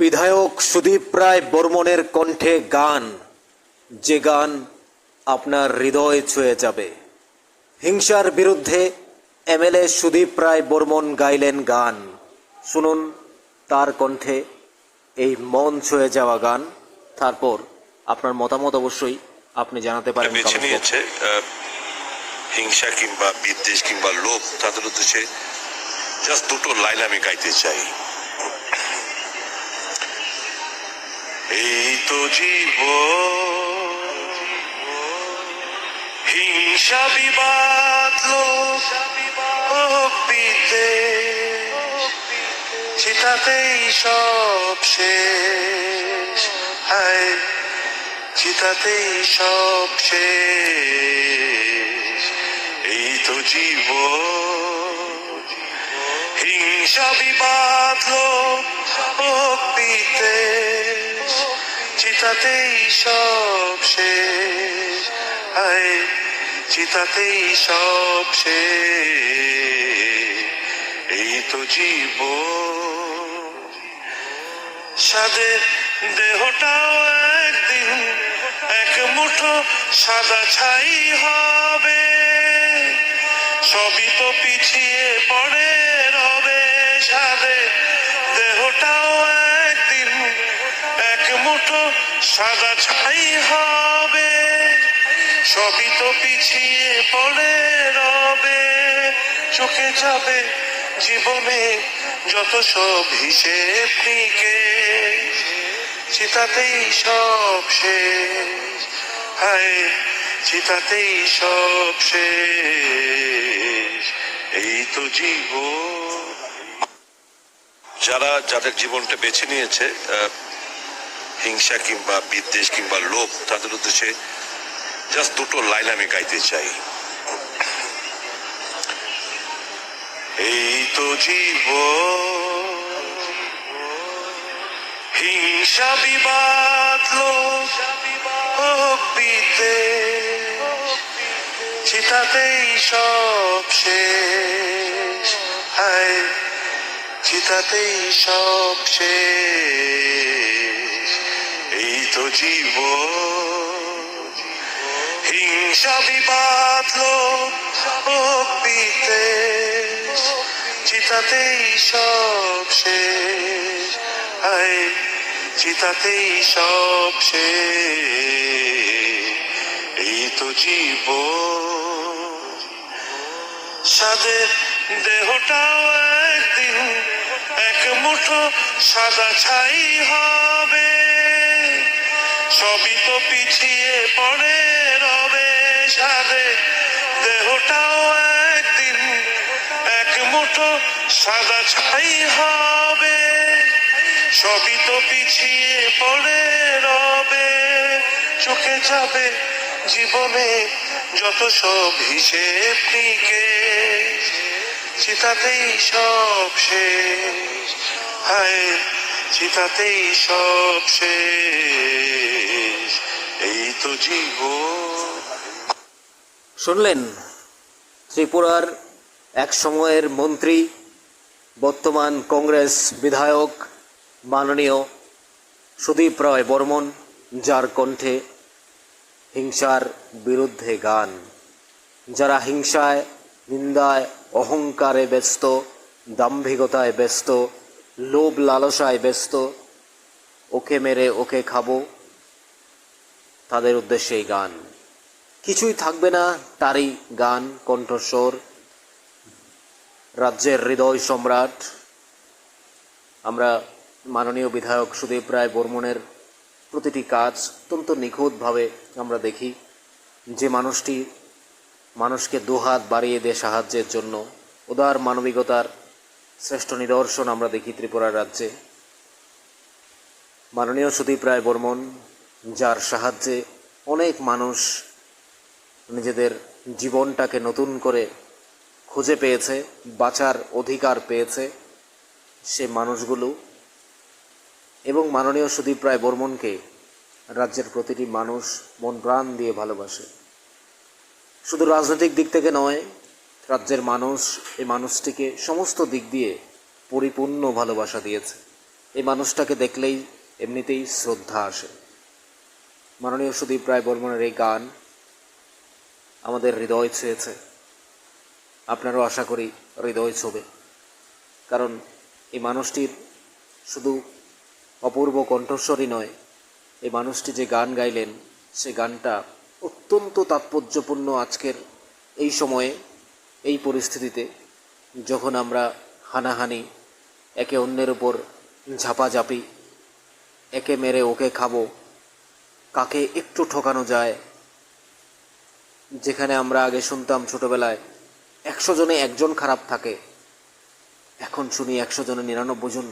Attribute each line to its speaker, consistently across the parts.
Speaker 1: বিধায়ক সুদীপ রায় বর্মনের কণ্ঠে গান। যে গান আপনার হৃদয় ছুঁয়ে যাবে। হিংসার বিরুদ্ধে এমএলএ সুদীপ রায় বর্মন গাইলেন গান। শুনুন তার কণ্ঠে এই মন ছুঁয়ে যাওয়া গান। তারপর আপনার মতামত অবশ্যই আপনি জানাতে পারেন
Speaker 2: বেছে নিয়েছে হিংসা কিংবা বিদ্বেষ কিংবা লোভ তাদের উদ্দেশ্যে জাস্ট দুটো লাইন আমি গাইতে চাই। এই তো জীব হিংসা বিবাদ বিদ্বেষ চিতাতেই সব শেষ হায় চিতাতেই সব শেষ এই তো জীব হিংসা বিবাদ ভক্তিতে চিতাতেই সব শেষ। হায়, চিতাতেই সব শেষ। এই তো জীবন। সাদের দেহটাও একদিন, এক মুঠো সাদা ছাই হবে। সবই তো পিছিয়ে পড়ে রবে। সাদে দেহটাও একদিন এক মুঠো সাদা ছাই হবে, সবই তো পিছিয়ে পড়ে রবে। চোখে যাবে জীবনে যত সব হিসেব নিকে চিতাতেই সব শেষ। হায়, চিতাতেই সব শেষ। এই তো জীবন। যারা যাদের জীবনটা বেছে নিয়েছে হিংসা কিংবা বিদ্বেষ কিংবা লোভ, তাদের উদ্দেশ্যে জাস্ট দুটো লাইন আমি গাইতে চাই। এই তো জীব হিংসা বিবাদ, লোভ চিতাতেই সব শেষ। হায়, চিতাতেই সব শেষ। তো জীবন। হিংসা বিবাদ ও চিতাতেই সব শেষ। চিতাতেই সব শেষ। এই তো জীবন। সাদের দেহটাও একদিন, এক মুঠো সাদা ছাই হবে। সবই তো পিছিয়ে পড়ে রবে সাদে দেহটাও একদিন, এক মুঠো সাদা ছাই হবে। সবই তো পিছিয়ে পড়ে রবে। চোখে যাবে জীবনে যত সব হিসেব নিকে চিতাতেই সব শেষ। হায় চিতাতেই সব শেষ। এই তো
Speaker 1: শুনলেন? ত্রিপুরার এক সময়ের মন্ত্রী, বর্তমান কংগ্রেস বিধায়ক, মাননীয় সুদীপ রায় বর্মন, যার কণ্ঠে হিংসার বিরুদ্ধে গান। যারা হিংসায়, নিন্দায়, অহংকারে ব্যস্ত, দাম্ভিকতায় ব্যস্ত লোভ লালসায় ব্যস্ত। ওকে মেরে ওকে খাব। তাদের উদ্দেশ্যে গান। কিছুই থাকবে না তারই গান, কণ্ঠস্বর। রাজ্যের হৃদয় সম্রাট। আমরা মাননীয় বিধায়ক সুদীপ রায় বর্মনের প্রতিটি কাজ অত্যন্ত নিখুঁতভাবে আমরা দেখি। যে মানুষটি মানুষকে দুহাত বাড়িয়ে দেয় সাহায্যের জন্য, উদার মানবিকতার শ্রেষ্ঠ নিদর্শন আমরা দেখি ত্রিপুরা রাজ্যে। মাননীয় সুদীপ রায় বর্মন, যার সাহায্যে অনেক মানুষ নিজেদের জীবনটাকে নতুন করে খুঁজে পেয়েছে, বাঁচার অধিকার পেয়েছে সে মানুষগুলো। এবং মাননীয় সুদীপ রায় বর্মনকে রাজ্যের প্রতিটি মানুষ মন প্রাণ দিয়ে ভালোবাসে। শুধু রাজনৈতিক দিক থেকে নয় রাজ্যের মানুষ এই মানুষটিকে সমস্ত দিক দিয়ে পরিপূর্ণ ভালোবাসা দিয়েছে। এই মানুষটাকে দেখলেই এমনিতেই শ্রদ্ধা আসে। মাননীয় সুদীপ রায় বর্মনের এই গান আমাদের হৃদয় ছুঁয়েছে। আপনারও আশা করি হৃদয় ছোবে। কারণ এই মানুষটির শুধু অপূর্ব কণ্ঠস্বরই নয়, এই মানুষটি যে গান গাইলেন, সে গানটা অত্যন্ত তাৎপর্যপূর্ণ আজকের এই সময়ে এই পরিস্থিতিতে যখন আমরা হানাহানি, একে অন্যের উপর ঝাপাঝাপি, একে মেরে ওকে খাব, কাকে একটু ঠকানো যায়, যেখানে আমরা আগে শুনতাম ছোটবেলায় একশো জনে একজন খারাপ থাকে, এখন শুনি একশো জনে নিরানব্বই জন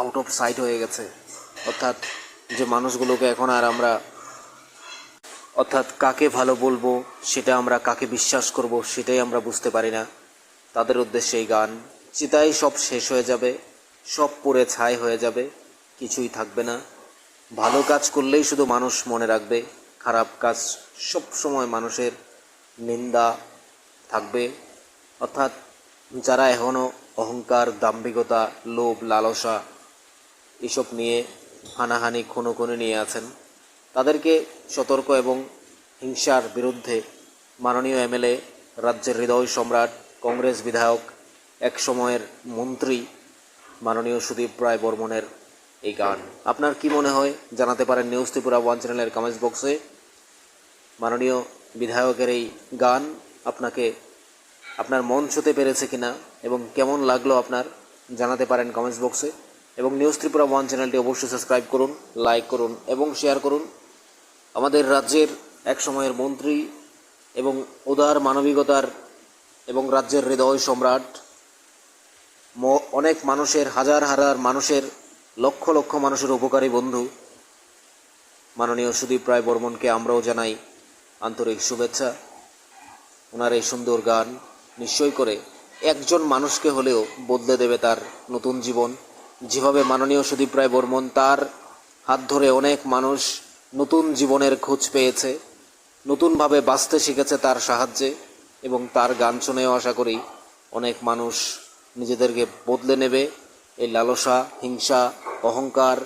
Speaker 1: আউট অফ সাইট হয়ে গেছে। অর্থাৎ যে মানুষগুলোকে এখন আর আমরা অর্থাৎ কাকে ভালো বলব, সেটা আমরা কাকে বিশ্বাস করব, সেটাই আমরা বুঝতে পারি না। তাদের উদ্দেশ্যে এই গান, চিতাই সব শেষ হয়ে যাবে, সব পুড়ে ছাই হয়ে যাবে, কিছুই থাকবে না। ভালো কাজ করলেই শুধু মানুষ মনে রাখবে, খারাপ কাজ সব সময় মানুষের নিন্দা থাকবে। অর্থাৎ যারা এখনও অহংকার, দাম্ভিকতা, লোভ, লালসা, এসব নিয়ে হানাহানি খুনো খুনি নিয়ে আছেন তাদেরকে সতর্ক এবং হিংসার বিরুদ্ধে মাননীয় এমএলএ, রাজ্যের হৃদয় সম্রাট, কংগ্রেস বিধায়ক, এক সময়ের মন্ত্রী মাননীয় সুদীপ রায় বর্মনের এই গান। আপনার কি মনে হয়? জানাতে পারেন নিউজ ত্রিপুরা ওয়ান চ্যানেলের কমেন্টস বক্সে। মাননীয় বিধায়কের এই গান আপনাকে, আপনার মন ছুতে পেরেছে কিনা এবং কেমন লাগল আপনার? জানাতে পারেন কমেন্টস বক্সে। এবং নিউজ ত্রিপুরা ওয়ান চ্যানেলটি অবশ্যই সাবস্ক্রাইব করুন, লাইক করুন এবং শেয়ার করুন। আমাদের রাজ্যের এক সময়ের মন্ত্রী এবং উদার মানবিকতার এবং রাজ্যের হৃদয় সম্রাট অনেক মানুষের, হাজার হাজার মানুষের, লক্ষ লক্ষ মানুষের উপকারী বন্ধু। মাননীয় সুদীপ রায় বর্মনকে আমরাও জানাই আন্তরিক শুভেচ্ছা। ওনার এই সুন্দর গান নিশ্চয় করে একজন মানুষকে হলেও বদলে দেবে তার নতুন জীবন। যেভাবে মাননীয় সুদীপ রায় বর্মন তার হাত ধরে অনেক মানুষ নতুন জীবনের খোঁজ পেয়েছে, নতুনভাবে বাঁচতে শিখেছে তার সাহায্যে এবং তার গান শুনেও আশা করি অনেক মানুষ নিজেদেরকে বদলে নেবে। এই লালসা, হিংসা, অহংকার,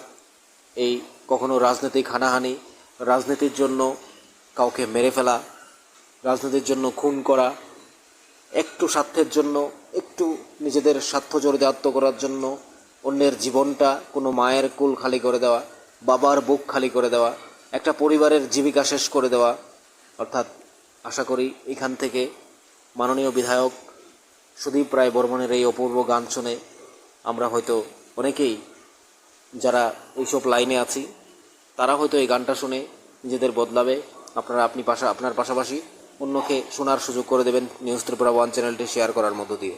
Speaker 1: এই কখনো রাজনৈতিক হানাহানি, রাজনীতির জন্য কাউকে মেরে ফেলা, রাজনীতির জন্য খুন করা, একটু স্বার্থের জন্য, একটু নিজেদের স্বার্থ চরিতার্থ করার জন্য, অন্যের জীবনটা কোনো মায়ের কুল খালি করে দেওয়া, বাবার বুক খালি করে দেওয়া একটা পরিবারের জীবিকা শেষ করে দেওয়া, অর্থাৎ আশা করি এখান থেকে মাননীয় বিধায়ক সুদীপ রায় বর্মনের এই অপূর্ব গান শুনে আমরা হয়তো অনেকেই যারা এইসব লাইনে আছি, তারা হয়তো এই গানটা শুনে নিজেদের বদলাবে। আপনারা আপনি পাশা, আপনার পাশাপাশি অন্যকে শোনার সুযোগ করে দেবেন নিউজ ত্রিপুরা ওয়ান চ্যানেলটি শেয়ার করার মধ্য দিয়ে।